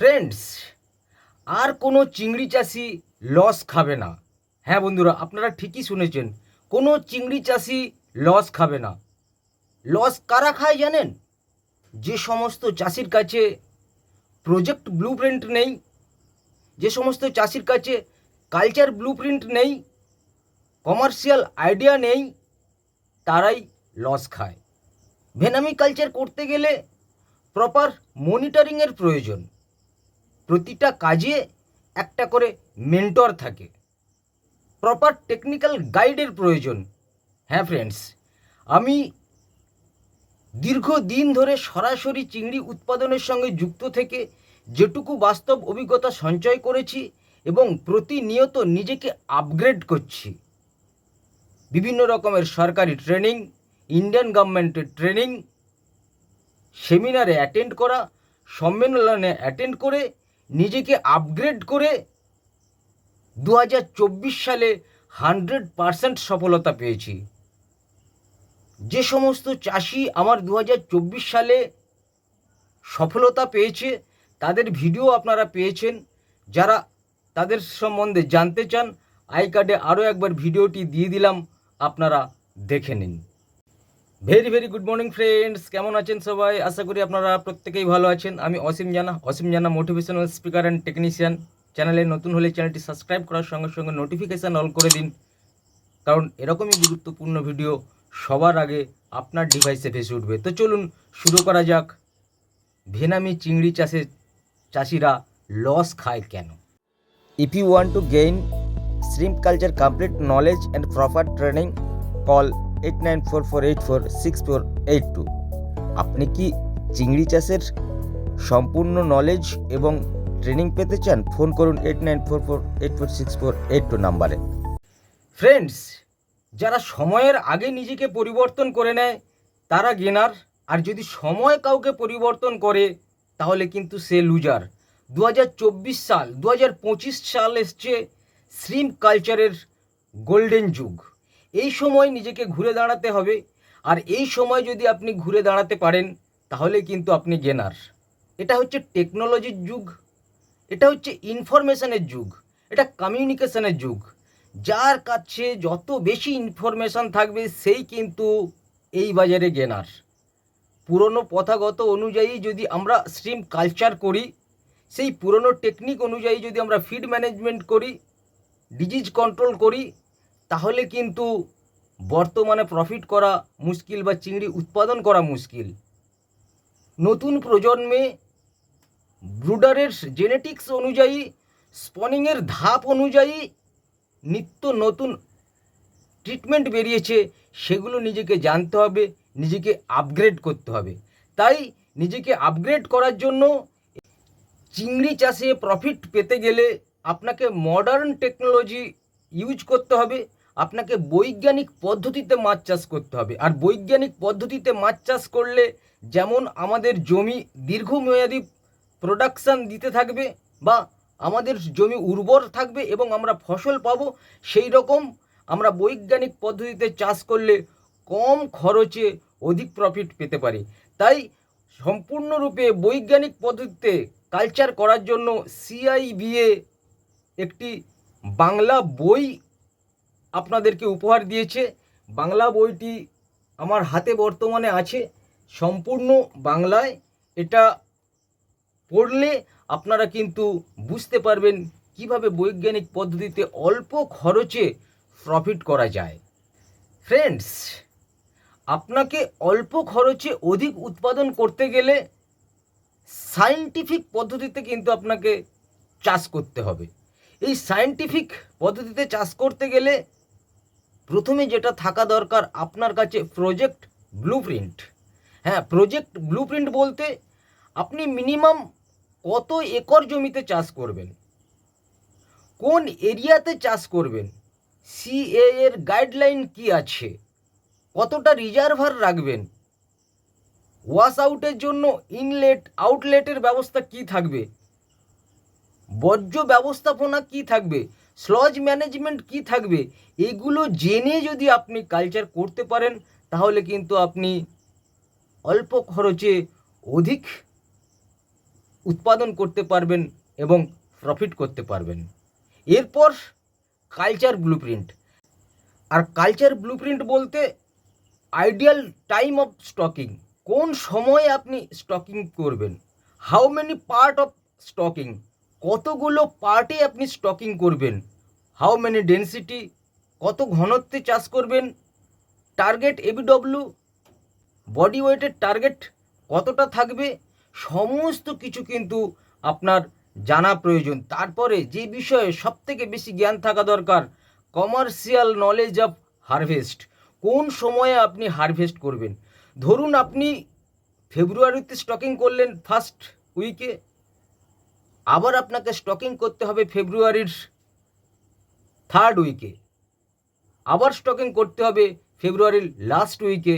Friends আর কোনো চিংড়ি চাষি লস খাবে না। হ্যাঁ বন্ধুরা, আপনারা ঠিকই শুনেছেন, কোনো চিংড়ি চাষি লস খাবে না। লস কারা খায় জানেন? যে সমস্ত চাষির কাছে প্রজেক্ট ব্লু প্রিন্ট নেই, যে সমস্ত চাষির কাছে কালচার ব্লু প্রিন্ট নেই কমার্শিয়াল আইডিয়া নেই, তারাই লস খায়। ভেনামি কালচার করতে গেলে প্রপার মনিটরিংয়ের প্রয়োজন। প্রতিটা কাজে একটা করে মেন্টর থাকে। প্রপার টেকনিক্যাল গাইডের প্রয়োজন। হ্যাঁ ফ্রেন্ডস আমি দীর্ঘদিন ধরে সরাসরি চিংড়ি উৎপাদনের সঙ্গে যুক্ত থেকে যেটুকু বাস্তব অভিজ্ঞতা সঞ্চয় করেছি এবং প্রতিনিয়ত নিজেকে আপগ্রেড করছি। বিভিন্ন রকমের সরকারি ট্রেনিং ইন্ডিয়ান গভর্নমেন্টের ট্রেনিং সেমিনারে অ্যাটেন্ড করা, সম্মেলনে অ্যাটেন্ড করে নিজেকে আপগ্রেড করে দু হাজার চব্বিশ সালে হান্ড্রেড পারসেন্ট সফলতা পেয়েছি। যে সমস্ত চাষি আমার দু হাজার চব্বিশ সালে সফলতা পেয়েছে, তাদের ভিডিও আপনারা পেয়েছেন। যারা তাদের সম্বন্ধে জানতে চান আই কার্ডে আরও একবার ভিডিওটি দিয়ে দিলাম, আপনারা দেখে নিন। Very very good morning friends কেমন আছেন সবাই? আশা করি আপনারা প্রত্যেকেই ভালো আছেন। আমি অসীম Jana Asim Jana motivational speaker and technician চ্যানেলে নতুন হলে চ্যানেলটি সাবস্ক্রাইব করার সঙ্গে সঙ্গে নোটিফিকেশান অল করে দিন। কারণ এরকমই গুরুত্বপূর্ণ ভিডিও সবার আগে আপনার ডিভাইসে ভেসে উঠবে। তো চলুন শুরু করা যাক। ভেনামি চিংড়ি চাষে চাষিরা লস খায় কেন? If you want to gain shrimp culture complete knowledge and proper training call eight nine four four eight four six four eight two আপনি কি চিংড়ি চাষের সম্পূর্ণ নলেজ এবং ট্রেনিং পেতে চান? ফোন করুন eight nine four four eight four six four eight two নাম্বারে। ফ্রেন্ডস যারা সময়ের আগে নিজেকে পরিবর্তন করে নেয়, তারা গেনার আর যদি সময় কাউকে পরিবর্তন করে, তাহলে কিন্তু সে লুজার দু হাজার চব্বিশ সাল দু হাজার পঁচিশ সাল এসছে শ্রিম কালচারের গোল্ডেন যুগ। এই সময় নিজেকে ঘুরে দাঁড়াতে হবে। আর এই সময় যদি আপনি ঘুরে দাঁড়াতে পারেন, তাহলে কিন্তু আপনি গেনার এটা হচ্ছে টেকনোলজির যুগ। এটা হচ্ছে ইনফরমেশনের যুগ। এটা কমিউনিকেশনের যুগ। যার কাছে যত বেশি ইনফরমেশন থাকবে, সেই কিন্তু এই বাজারে গেনার পুরনো প্রথাগত অনুযায়ী যদি আমরা স্ট্রিম কালচার করি, সেই পুরনো টেকনিক অনুযায়ী যদি আমরা ফিড ম্যানেজমেন্ট করি ডিজিজ কন্ট্রোল করি তাহলে কিন্তু বর্তমানে প্রফিট করা মুশকিল বা চিংড়ি উৎপাদন করা মুশকিল। নতুন প্রজন্মে ব্রুডারের জেনেটিক্স অনুযায়ী স্পনিংয়ের ধাপ অনুযায়ী নিত্য নতুন ট্রিটমেন্ট বেরিয়েছে, সেগুলো নিজেকে জানতে হবে, নিজেকে আপগ্রেড করতে হবে। তাই নিজেকে আপগ্রেড করার জন্য চিংড়ি চাষে প্রফিট পেতে গেলে আপনাকে মডার্ন টেকনোলজি ইউজ করতে হবে। আপনাকে বৈজ্ঞানিক পদ্ধতিতে মাছ চাষ করতে হবে। আর বৈজ্ঞানিক পদ্ধতিতে মাছ চাষ করলে যেমন আমাদের জমি দীর্ঘমেয়াদী প্রোডাকশান দিতে থাকবে বা আমাদের জমি উর্বর থাকবে এবং আমরা ফসল পাবো, সেই রকম আমরা বৈজ্ঞানিক পদ্ধতিতে চাষ করলে কম খরচে অধিক প্রফিট পেতে পারি। তাই সম্পূর্ণরূপে বৈজ্ঞানিক পদ্ধতিতে কালচার করার জন্য সিআইবিএ একটি বাংলা বই আপনাদেরকে উপহার দিয়েছে। বাংলা বইটি আমার হাতে বর্তমানে আছে। সম্পূর্ণ বাংলায়। এটা পড়লে আপনারা কিন্তু বুঝতে পারবেন কীভাবে বৈজ্ঞানিক পদ্ধতিতে অল্প খরচে প্রফিট করা যায়। ফ্রেন্ডস আপনাকে অল্প খরচে অধিক উৎপাদন করতে গেলে সায়েন্টিফিক পদ্ধতিতে কিন্তু আপনাকে চাষ করতে হবে। এই সায়েন্টিফিক পদ্ধতিতে চাষ করতে গেলে প্রথমে যেটা থাকা দরকার আপনার কাছে প্রজেক্ট ব্লু প্রিন্ট হ্যাঁ প্রজেক্ট ব্লু প্রিন্ট বলতে আপনি মিনিমাম কত একর জমিতে চাষ করবেন? কোন এরিয়াতে চাষ করবেন? সিএ এর গাইডলাইন কি আছে? কতটা রিজার্ভার রাখবেন? ওয়াশ আউটের জন্য ইনলেট আউটলেটের ব্যবস্থা কি থাকবে? বর্জ্য ব্যবস্থাপনা কি থাকবে? স্লজ ম্যানেজমেন্ট কি থাকবে? এগুলো জেনে যদি আপনি কালচার করতে পারেন, তাহলে কিন্তু আপনি অল্প খরচে অধিক উৎপাদন করতে পারবেন এবং প্রফিট করতে পারবেন। এরপর কালচার ব্লু প্রিন্ট আর কালচার ব্লু প্রিন্ট বলতে আইডিয়াল টাইম অফ স্টকিং কোন সময়ে আপনি স্টকিং করবেন? How many part of stocking কতগুলো পার্টে আপনি স্টকিং করবেন? হাউ মেনি ডেন্সিটি কত ঘনত্বে চাষ করবেন? টার্গেট এবিডব্লিউ বডি ওয়েটের টার্গেট কতটা থাকবে? সমস্ত কিছু কিন্তু আপনার জানা প্রয়োজন। তারপরে যে বিষয়ে সবথেকে বেশি জ্ঞান থাকা দরকার কমার্শিয়াল নলেজ অফ হারভেস্ট কোন সময়ে আপনি হারভেস্ট করবেন? ধরুন আপনি ফেব্রুয়ারিতে স্টকিং করলেন ফার্স্ট উইকে আবার আপনাকে স্টকিং করতে হবে ফেব্রুয়ারির থার্ড উইকে আবার স্টকিং করতে হবে ফেব্রুয়ারির লাস্ট উইকে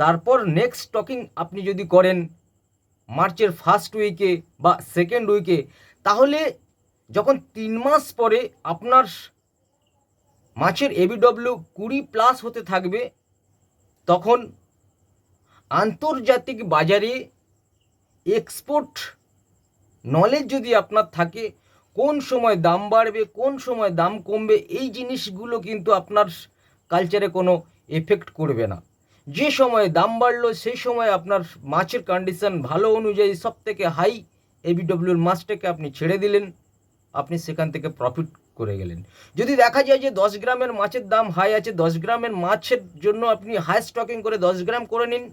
তারপর নেক্সট স্টকিং আপনি যদি করেন মার্চের ফার্স্ট উইকে বা সেকেন্ড উইকে তাহলে যখন তিন মাস পরে আপনার মাছের এবিডব্লিউ কুড়ি প্লাস হতে থাকবে, তখন আন্তর্জাতিক বাজারে এক্সপোর্ট নলেজ যদি আপনার থাকে, কোন সময় দাম বাড়বে, কোন সময় দাম কমবে, এই জিনিসগুলো কিন্তু আপনার কালচারে কোনো এফেক্ট করবে না। যে সময়ে দাম বাড়লো, সেই সময় আপনার মাছের কন্ডিশন ভালো অনুযায়ী সব থেকে হাই এবিডব্লিউর মাছটাকে আপনি ছেড়ে দিলেন, আপনি সেখান থেকে প্রফিট করে গেলেন। যদি দেখা যায় যে দশ গ্রামের মাছের দাম হাই আছে, দশ গ্রামের মাছের জন্য আপনি হাই স্টকিং করে দশ গ্রাম করে নিন,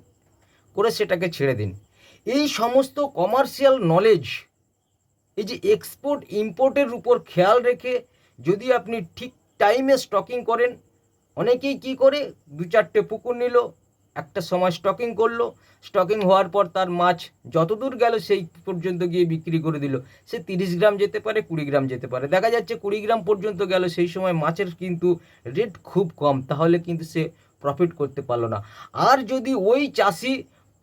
করে সেটাকে ছেড়ে দিন। এই সমস্ত কমার্শিয়াল নলেজ এই যে এক্সপোর্ট ইম্পোর্টের উপর খেয়াল রেখে যদি আপনি ঠিক টাইমে স্টকিং করেন, অনেকেই কি করে? দু চারটে পুকুর নিল, একটা সময় স্টকিং করল স্টকিং হওয়ার পর তার মাছ যতদূর গেল সেই পর্যন্ত গিয়ে বিক্রি করে দিল। সে তিরিশ গ্রাম যেতে পারে, কুড়ি গ্রাম যেতে পারে। দেখা যাচ্ছে কুড়ি গ্রাম পর্যন্ত গেল, সেই সময় মাছের কিন্তু রেট খুব কম, তাহলে কিন্তু সে প্রফিট করতে পারল না। আর যদি ওই চাষি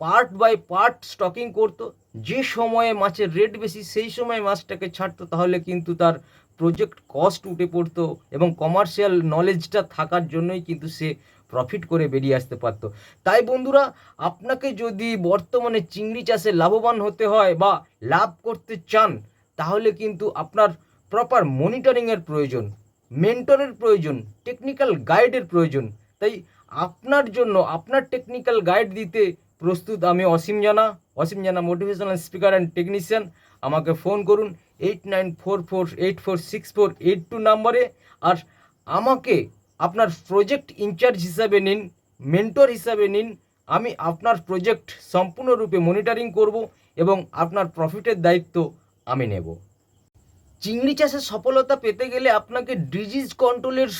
পার্ট বাই পার্ট স্টকিং করতো, যে সময়ে মাছের রেট বেশি, সেই সময় মাছটাকে ছাড়তো, তাহলে কিন্তু তার প্রজেক্ট কস্ট উঠে পড়তো এবং কমার্শিয়াল নলেজটা থাকার জন্যই কিন্তু সে প্রফিট করে বেরিয়ে আসতে পারতো। তাই বন্ধুরা, আপনাকে যদি বর্তমানে চিংড়ি চাষে লাভবান হতে হয় বা লাভ করতে চান, তাহলে কিন্তু আপনার প্রপার মনিটরিংয়ের প্রয়োজন মেন্টরের প্রয়োজন টেকনিক্যাল গাইডের প্রয়োজন। তাই আপনার জন্য, আপনার টেকনিক্যাল গাইড দিতে প্রস্তুত, আমি Asim Jana Asim Jana motivational speaker and technician আমাকে ফোন করুন eight nine four four eight four six four eight two নাম্বারে আর আমাকে আপনার প্রজেক্ট ইনচার্জ হিসাবে নিন মেন্টর হিসাবে নিন, আমি আপনার প্রজেক্ট সম্পূর্ণরূপে মনিটরিং করব এবং আপনার প্রফিটের দায়িত্ব আমি নেব। চিংড়ি চাষে সফলতা পেতে গেলে আপনাকে ডিজিজ কন্ট্রোলের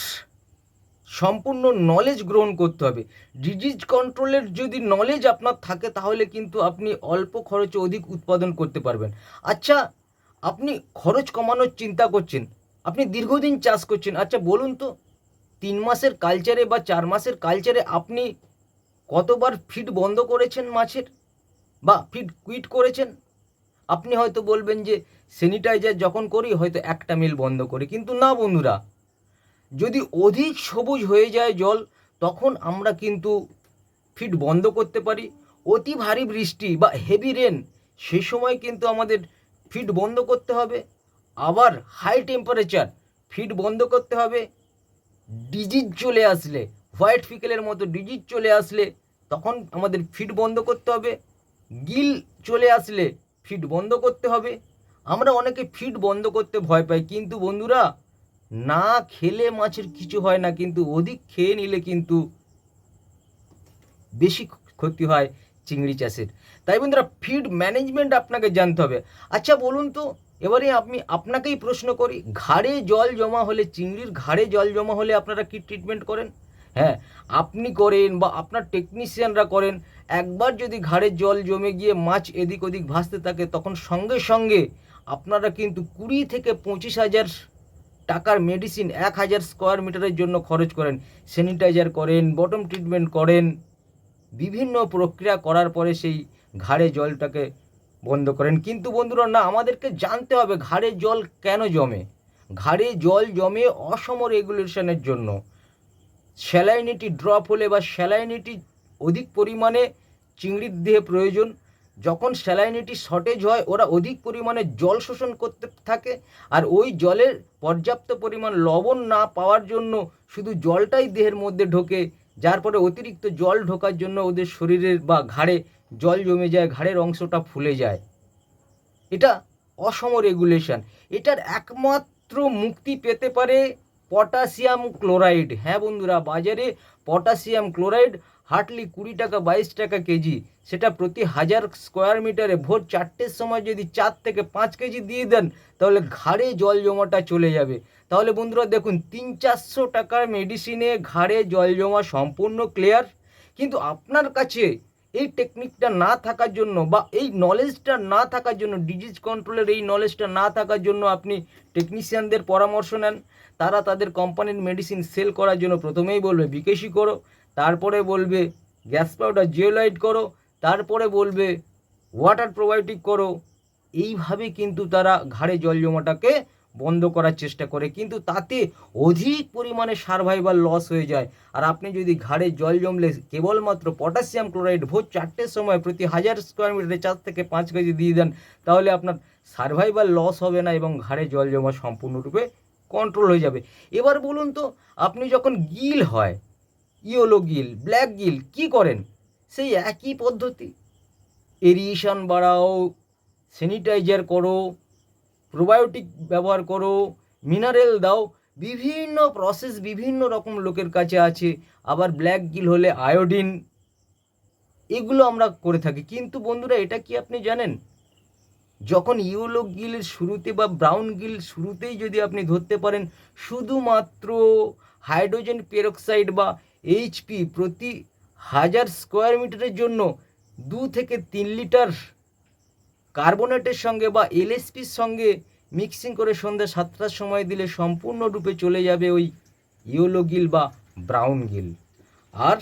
সম্পূর্ণ নলেজ গ্রহণ করতে হবে। ডিজিজ কন্ট্রোলের যদি নলেজ আপনার থাকে, তাহলে কিন্তু আপনি অল্প খরচে অধিক উৎপাদন করতে পারবেন। আচ্ছা আপনি খরচ কমানোর চিন্তা করছেন, আপনি দীর্ঘদিন চাষ করছেন। আচ্ছা বলুন তো, তিন মাসের কালচারে বা চার মাসের কালচারে আপনি কতবার ফিড বন্ধ করেছেন মাছের? বা ফিড কুইট করেছেন? আপনি হয়তো বলবেন যে স্যানিটাইজার যখন করি, হয়তো একটা মিল বন্ধ করি। কিন্তু না বন্ধুরা যদি অধিক সবুজ হয়ে যায় জল, তখন আমরা কিন্তু ফিট বন্ধ করতে পারি। অতি ভারী বৃষ্টি বা হেভি রেন সে সময় কিন্তু আমাদের ফিট বন্ধ করতে হবে। আবার হাই টেম্পারেচার ফিট বন্ধ করতে হবে। ডিজিজ চলে আসলে হোয়াইট ফিকেলের মতো ডিজিজ চলে আসলে, তখন আমাদের ফিট বন্ধ করতে হবে। গিল চলে আসলে, ফিট বন্ধ করতে হবে। আমরা অনেকে ফিট বন্ধ করতে ভয় পাই, কিন্তু বন্ধুরা না খেলে মাছের কিছু হয় না, কিন্তু অধিক খেয়ে নিলে কিন্তু বেশি ক্ষতি হয় চিংড়ি চাষের। তাই বন্ধুরা ফিড ম্যানেজমেন্ট আপনাকে জানতে হবে। আচ্ছা বলুন তো, এবারে আপনি আপনাকেই প্রশ্ন করি, ঘাড়ে জল জমা হলে, চিংড়ির ঘাড়ে জল জমা হলে আপনারা কি ট্রিটমেন্ট করেন? হ্যাঁ আপনি করেন বা আপনার টেকনিশিয়ানরা করেন, একবার যদি ঘাড়ে জল জমে গিয়ে মাছ এদিক ওদিক ভাসতে থাকে, তখন সঙ্গে সঙ্গে আপনারা কিন্তু কুড়ি থেকে পঁচিশ হাজার টাকার মেডিসিন এক হাজার স্কোয়ার মিটারের জন্য খরচ করেন স্যানিটাইজার করেন বটম ট্রিটমেন্ট করেন। বিভিন্ন প্রক্রিয়া করার পরে সেই ঘাড়ে জলটাকে বন্ধ করেন। কিন্তু বন্ধুরা না, আমাদেরকে জানতে হবে ঘাড়ে জল কেন জমে? ঘাড়ে জল জমে অসম রেগুলেশনের জন্য। স্যালাইনিটি ড্রপ হলে বা স্যালাইনিটি অধিক পরিমাণে চিংড়ির দেহে প্রয়োজন যখন স্যালাইনিটি শর্টেজ হয়, ওরা অধিক পরিমাণে জল শোষণ করতে থাকে আর ওই জলের পর্যাপ্ত পরিমাণ লবণ না পাওয়ার জন্য শুধু জলটাই দেহের মধ্যে ঢোকে, যার পরে অতিরিক্ত জল ঢোকার জন্য ওদের শরীরের বা ঘাড়ে জল জমে যায়, ঘাড়ের অংশটা ফুলে যায়। এটা অসম রেগুলেশন এটার একমাত্র মুক্তি পেতে পারে পটাশিয়াম ক্লোরাইড। হ্যাঁ বন্ধুরা, বাজারে পটাশিয়াম ক্লোরাইড হার্টলি কুড়ি টাকা, বাইশ টাকা কেজি। সেটা প্রতি হাজার স্কোয়ার মিটারে ভোর চারটের সময় যদি চার থেকে পাঁচ কেজি দিয়ে দেন, তাহলে ঘাড়ে জল জমাটা চলে যাবে। তাহলে বন্ধুরা দেখুন, তিন চারশো টাকার মেডিসিনে ঘাড়ে জল জমা সম্পূর্ণ ক্লিয়ার কিন্তু আপনার কাছে এই টেকনিকটা না থাকার জন্য বা এই নলেজটা না থাকার জন্য ডিজিজ কন্ট্রোলের এই নলেজটা না থাকার জন্য আপনি টেকনিশিয়ানদের পরামর্শ নেন। তারা তাদের কোম্পানির মেডিসিন সেল করার জন্য প্রথমেই বলবে বিকেশি করো। তারপরে বলবে, গ্যাস পাউডার জিওলাইট করো, তারপরে বলবে, ওয়াটার প্রোবায়োটিক করো। এইভাবে কিন্তু তারা ঘাড়ে জল জমাটাকে বন্ধ করার চেষ্টা করে, কিন্তু তাতে অধিক পরিমাণে সার্ভাইভাল লস হয়ে যায়। আর আপনি যদি ঘাড়ে জল জমলে কেবলমাত্র পটাশিয়াম ক্লোরাইড ভোর চারটের সময় প্রতি হাজার স্কোয়ার মিটারে চার থেকে পাঁচ কেজি দিয়ে দেন, তাহলে আপনার সার্ভাইভাল লস হবে না এবং ঘাড়ে জল জমা সম্পূর্ণরূপে কন্ট্রোল হয়ে যাবে। এবার বলুন তো, আপনি যখন গিল হয় ইয়োলো গিল, ব্ল্যাক গিল, কি করেন? সেই একই পদ্ধতি। এরিয়েশন বাড়াও, স্যানিটাইজার করো, প্রোবায়োটিক ব্যবহার করো, মিনারেল দাও, বিভিন্ন প্রসেস বিভিন্ন রকম লোকের কাছে আছে। আবার ব্ল্যাক গিল হলে আয়োডিন, এগুলো আমরা করে থাকি। কিন্তু বন্ধুরা, এটা কি আপনি জানেন? যখন ইউলো গিলের শুরুতে বা ব্রাউন গিল শুরুতেই যদি আপনি ধরতে পারেন, শুধুমাত্র হাইড্রোজেন পেরক্সাইড বা এইচপি প্রতি হাজার স্কোয়ার মিটারের জন্য দু থেকে তিন লিটার কার্বোনেটের সঙ্গে বা এলএসপির সঙ্গে মিক্সিং করে সন্ধ্যা সাতটার সময় দিলে সম্পূর্ণরূপে চলে যাবে ওই ইয়েলো গিল বা ব্রাউন গিল আর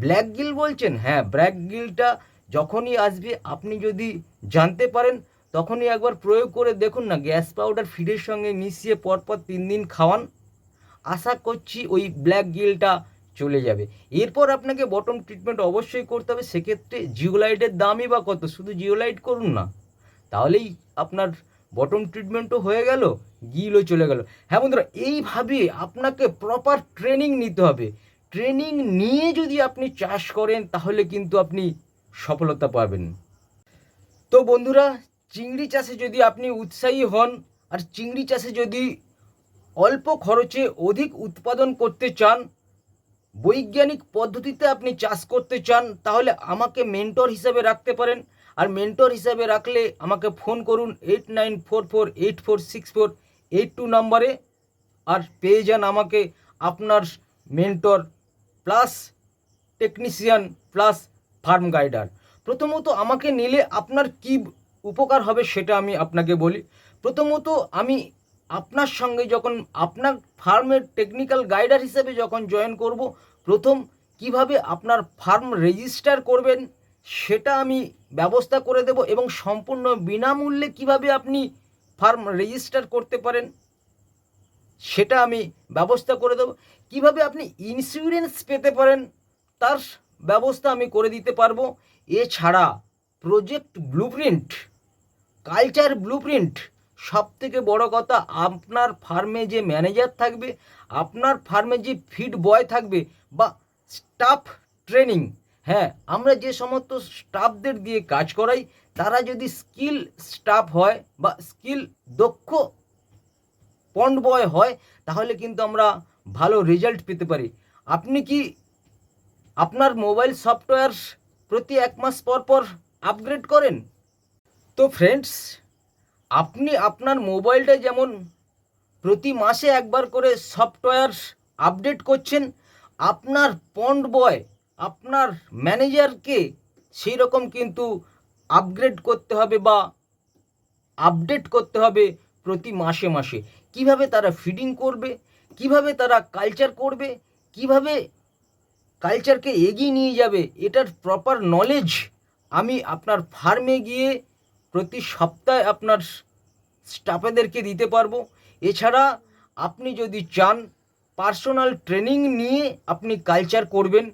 ব্ল্যাক গিল বলছেন? হ্যাঁ ব্ল্যাক গিলটা যখনই আসবে, আপনি যদি জানতে পারেন, তখনই একবার প্রয়োগ করে দেখুন না, গ্যাস পাউডার ফিডের সঙ্গে মিশিয়ে পরপর তিন দিন খাওয়ান। আশা করছি ওই ব্ল্যাক গিলটা চলে যাবে। এরপর আপনাকে বটম ট্রিটমেন্ট অবশ্যই করতে হবে, সেক্ষেত্রে জিওলাইটের দামই বা কত? শুধু জিওলাইট করুন না। তাহলেই আপনার বটম ট্রিটমেন্টও হয়ে গেল, গিলও চলে গেল। হ্যাঁ বন্ধুরা, এইভাবে আপনাকে প্রপার ট্রেনিং নিতে হবে। ট্রেনিং নিয়ে যদি আপনি চাষ করেন, তাহলে কিন্তু আপনি সফলতা পাবেন। তো বন্ধুরা, চিংড়ি চাষে যদি আপনি উৎসাহী হন, আর চিংড়ি চাষে যদি অল্প খরচে অধিক উৎপাদন করতে চান বৈজ্ঞানিক পদ্ধতিতে আপনি চাষ করতে চান, তাহলে আমাকে মেন্টর হিসাবে রাখতে পারেন। আর মেন্টর হিসাবে রাখলে আমাকে ফোন করুন eight nine four four eight four six four eight two নাম্বারে আর পেয়ে যান আমাকে আপনার mentor plus technician plus farm guider প্রথমত আমাকে নিলে আপনার কি উপকার হবে সেটা আমি আপনাকে বলি। প্রথমত আমি আপনার সঙ্গে যখন আপনার ফার্মের টেকনিক্যাল গাইডার হিসেবে যখন জয়েন করব, প্রথম কীভাবে আপনার ফার্ম রেজিস্টার করবেন সেটা আমি ব্যবস্থা করে দেব এবং সম্পূর্ণ বিনামূল্যে কীভাবে আপনি ফার্ম রেজিস্টার করতে পারেন সেটা আমি ব্যবস্থা করে দেবো। কীভাবে আপনি ইন্স্যুরেন্স পেতে পারেন তার ব্যবস্থা আমি করে দিতে পারব। এছাড়া প্রজেক্ট ব্লুপ্রিন্ট কালচার ব্লুপ্রিন্ট সব থেকে বড় কথা, আপনার ফার্মে যে ম্যানেজার থাকবে, আপনার ফার্মে যে ফিড বয় থাকবে বা স্টাফ ট্রেনিং হ্যাঁ আমরা যে সমস্ত স্টাফদের দিয়ে কাজ করাই, তারা যদি স্কিল স্টাফ হয় বা স্কিল দক্ষ পন্ড বয় হয়, তাহলে কিন্তু আমরা ভালো রেজাল্ট পেতে পারি। আপনি কি আপনার মোবাইল সফটওয়্যার প্রতি এক মাস পর পর আপগ্রেড করেন? তো ফ্রেন্ডস আপনি আপনার মোবাইলটা যেমন প্রতি মাসে একবার করে সফটওয়্যার আপডেট করছেন, আপনার পন্ড বয়, আপনার ম্যানেজারকে সেই রকম কিন্তু আপগ্রেড করতে হবে বা আপডেট করতে হবে প্রতি মাসে মাসে। কীভাবে তারা ফিডিং করবে, কীভাবে তারা কালচার করবে, কীভাবে কালচারকে এগিয়ে নিয়ে যাবে, এটার প্রপার নলেজ আমি আপনার ফার্মে গিয়ে প্রতি সপ্তাহে আপনার স্টাফেদেরকে দিতে পারব। এছাড়া আপনি যদি চান, পার্সোনাল ট্রেনিং নিয়ে আপনি কালচার করবেন।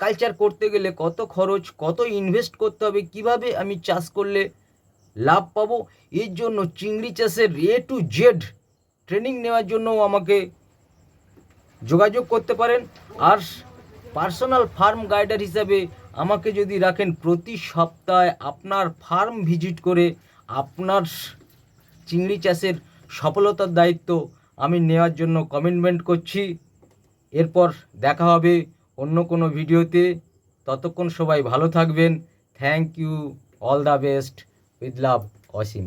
কালচার করতে গেলে কত খরচ, কত ইনভেস্ট করতে হবে, কীভাবে আমি চাষ করলে লাভ পাবো, এর জন্য চিংড়ি চাষের এ টু জেড ট্রেনিং নেওয়ার জন্য আমাকে যোগাযোগ করতে পারেন। আর পার্সোনাল ফার্ম গাইডার হিসাবে আমাকে যদি রাখেন প্রতি সপ্তাহে আপনার ফার্ম ভিজিট করে আপনার চিংড়ি চাষের সফলতার দায়িত্ব আমি নেওয়ার জন্য কমিটমেন্ট করছি। এরপর দেখা হবে অন্য কোনো ভিডিওতে। ততক্ষণ সবাই ভালো থাকবেন। Thank you all the best with love Asim